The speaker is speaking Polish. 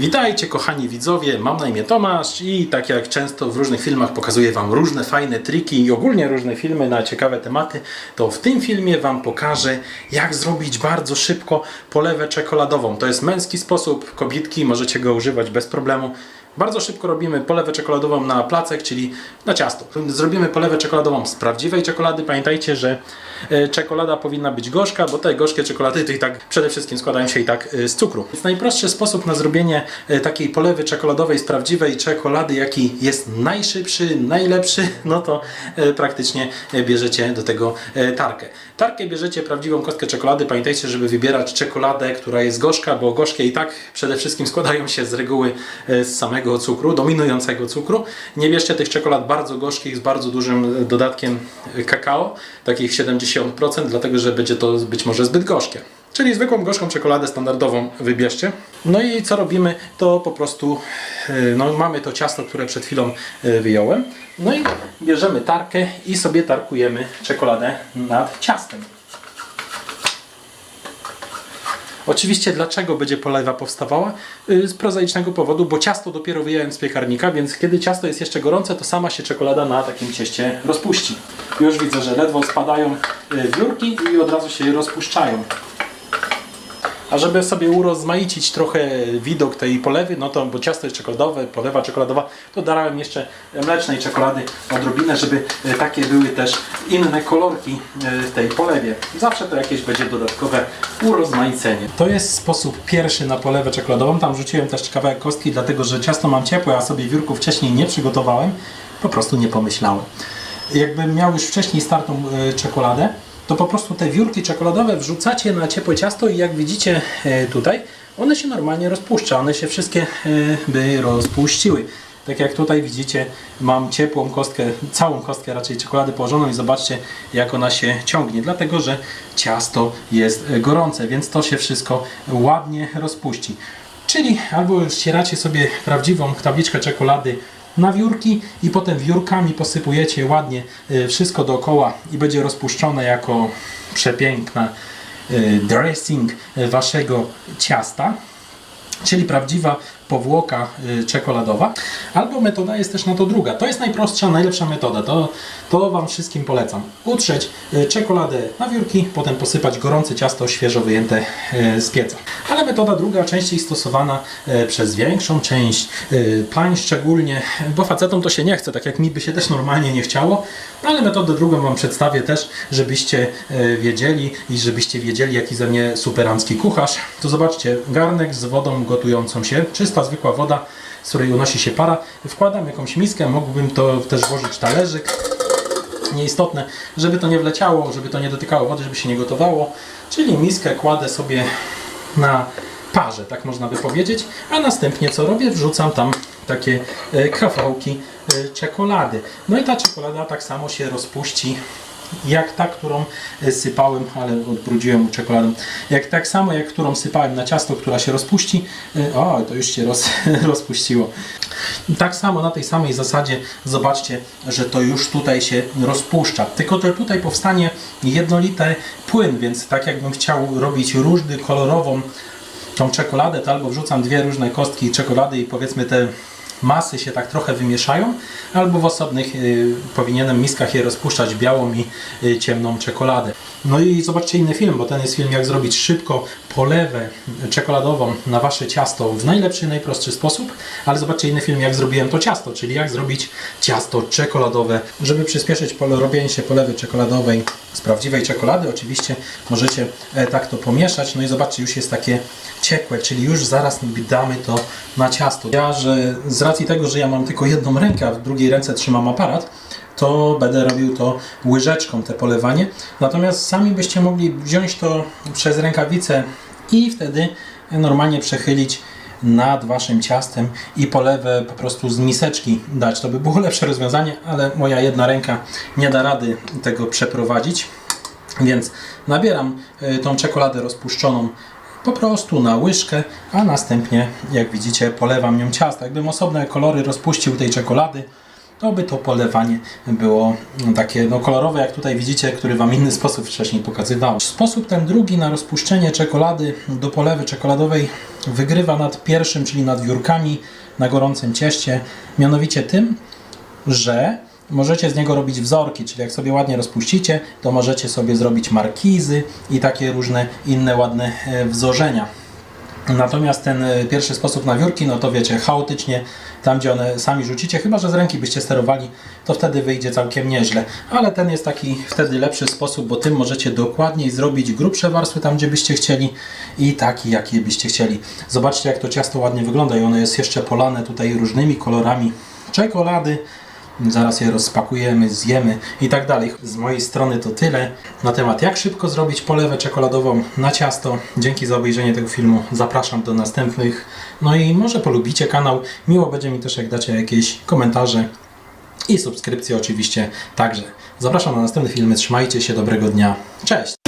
Witajcie kochani widzowie, mam na imię Tomasz i tak jak często w różnych filmach pokazuję Wam różne fajne triki i ogólnie różne filmy na ciekawe tematy, to w tym filmie Wam pokażę jak zrobić bardzo szybko polewę czekoladową. To jest męski sposób, kobietki możecie go używać bez problemu. Bardzo szybko robimy polewę czekoladową na placek, czyli na ciasto. Zrobimy polewę czekoladową z prawdziwej czekolady. Pamiętajcie, że e, czekolada powinna być gorzka, bo te gorzkie czekolady to i tak przede wszystkim składają się i tak e, z cukru. Więc najprostszy sposób na zrobienie e, takiej polewy czekoladowej z prawdziwej czekolady, jaki jest najszybszy, najlepszy, no to praktycznie bierzecie do tego tarkę. Tarkę bierzecie prawdziwą kostkę czekolady. Pamiętajcie, żeby wybierać czekoladę, która jest gorzka, bo gorzkie i tak przede wszystkim składają się z reguły z samego cukru, dominującego cukru. Nie bierzcie tych czekolad bardzo gorzkich z bardzo dużym dodatkiem kakao, takich 70%, dlatego że będzie to być może zbyt gorzkie. Czyli zwykłą gorzką czekoladę standardową wybierzcie. No i co robimy, to po prostu e, no, mamy to ciasto, które przed chwilą e, wyjąłem. No i bierzemy tarkę i sobie tarkujemy czekoladę nad ciastem. Oczywiście dlaczego będzie polewa powstawała? Y, Z prozaicznego powodu, bo ciasto dopiero wyjąłem z piekarnika, więc kiedy ciasto jest jeszcze gorące, to sama się czekolada na takim cieście rozpuści. Już widzę, że ledwo spadają y, wiórki i od razu się rozpuszczają. A żeby sobie urozmaicić trochę widok tej polewy, no to bo ciasto jest czekoladowe, polewa czekoladowa, to dodałem jeszcze mlecznej czekolady odrobinę, żeby e, takie były też inne kolorki e, w tej polewie. Zawsze to jakieś będzie dodatkowe urozmaicenie. To jest sposób pierwszy na polewę czekoladową. Tam rzuciłem też kawałek kostki, dlatego że ciasto mam ciepłe, a sobie wiórków wcześniej nie przygotowałem. Po prostu nie pomyślałem. Jakbym miał już wcześniej startą e, czekoladę, to po prostu te wiórki czekoladowe wrzucacie na ciepłe ciasto i jak widzicie e, tutaj, one się normalnie rozpuszcza, one się wszystkie e, by rozpuściły. Tak jak tutaj widzicie, mam ciepłą kostkę, całą kostkę raczej czekolady położoną i zobaczcie jak ona się ciągnie, dlatego że ciasto jest gorące, więc to się wszystko ładnie rozpuści. Czyli albo ścieracie sobie prawdziwą tabliczkę czekolady na wiórki i potem wiórkami posypujecie ładnie y, wszystko dookoła i będzie rozpuszczone jako przepiękna y, dressing y, waszego ciasta. Czyli prawdziwa powłoka y, czekoladowa. Albo metoda jest też na to druga. To jest najprostsza, najlepsza metoda. To, to Wam wszystkim polecam. Utrzeć y, czekoladę na wiórki, potem posypać gorące ciasto świeżo wyjęte y, z pieca. Ale metoda druga, częściej stosowana przez większą część pań szczególnie, bo facetom to się nie chce, tak jak mi by się też normalnie nie chciało. Ale metodę drugą Wam przedstawię też, żebyście wiedzieli i żebyście wiedzieli, jaki ze mnie superancki kucharz. To zobaczcie, garnek z wodą gotującą się, czysta, zwykła woda, z której unosi się para. Wkładam jakąś miskę, mógłbym to też włożyć talerzyk. Nieistotne, żeby to nie wleciało, żeby to nie dotykało wody, żeby się nie gotowało. Czyli miskę kładę sobie na parze, tak można by powiedzieć. A następnie co robię? Wrzucam tam takie e, kawałki e, czekolady. No i ta czekolada tak samo się rozpuści jak ta, którą e, sypałem, ale odbrudziłem czekoladą. Jak tak samo, jak którą sypałem na ciasto, która się rozpuści. e, O, to już się roz, rozpuściło. Tak samo na tej samej zasadzie zobaczcie, że to już tutaj się rozpuszcza. Tylko że tutaj powstanie jednolity płyn, więc tak jakbym chciał robić różny kolorową tą czekoladę, to albo wrzucam dwie różne kostki czekolady i powiedzmy te masy się tak trochę wymieszają, albo w osobnych y, powinienem miskach je rozpuszczać białą i y, ciemną czekoladę. No i zobaczcie inny film, bo ten jest film jak zrobić szybko polewę czekoladową na wasze ciasto w najlepszy, najprostszy sposób, ale zobaczcie inny film jak zrobiłem to ciasto, czyli jak zrobić ciasto czekoladowe. Żeby przyspieszyć robienie się polewy czekoladowej z prawdziwej czekolady, oczywiście możecie e, tak to pomieszać, no i zobaczcie już jest takie ciekłe, czyli już zaraz damy to na ciasto. Ja, że z racji tego, że ja mam tylko jedną rękę, a w drugiej ręce trzymam aparat, to będę robił to łyżeczką, te polewanie. Natomiast sami byście mogli wziąć to przez rękawicę i wtedy normalnie przechylić nad waszym ciastem i polewę po prostu z miseczki dać. To by było lepsze rozwiązanie, ale moja jedna ręka nie da rady tego przeprowadzić. Więc nabieram y, tą czekoladę rozpuszczoną po prostu na łyżkę, a następnie, jak widzicie, polewam nią ciasto. Jakbym osobne kolory rozpuścił tej czekolady, to by to polewanie było takie no, kolorowe, jak tutaj widzicie, który Wam inny sposób wcześniej pokazywał. Sposób ten drugi na rozpuszczenie czekolady do polewy czekoladowej wygrywa nad pierwszym, czyli nad wiórkami na gorącym cieście, mianowicie tym, że możecie z niego robić wzorki, czyli jak sobie ładnie rozpuścicie, to możecie sobie zrobić markizy i takie różne inne ładne e, wzorzenia. Natomiast ten e, pierwszy sposób na wiórki, no to wiecie, chaotycznie, tam gdzie one sami rzucicie, chyba że z ręki byście sterowali, to wtedy wyjdzie całkiem nieźle. Ale ten jest taki wtedy lepszy sposób, bo tym możecie dokładniej zrobić grubsze warstwy tam, gdzie byście chcieli i taki, jakie byście chcieli. Zobaczcie, jak to ciasto ładnie wygląda i ono jest jeszcze polane tutaj różnymi kolorami czekolady. Zaraz je rozpakujemy, zjemy i tak dalej. Z mojej strony to tyle na temat jak szybko zrobić polewę czekoladową na ciasto. Dzięki za obejrzenie tego filmu. Zapraszam do następnych. No i może polubicie kanał. Miło będzie mi też jak dacie jakieś komentarze i subskrypcje oczywiście także. Zapraszam na następne filmy. Trzymajcie się, dobrego dnia. Cześć!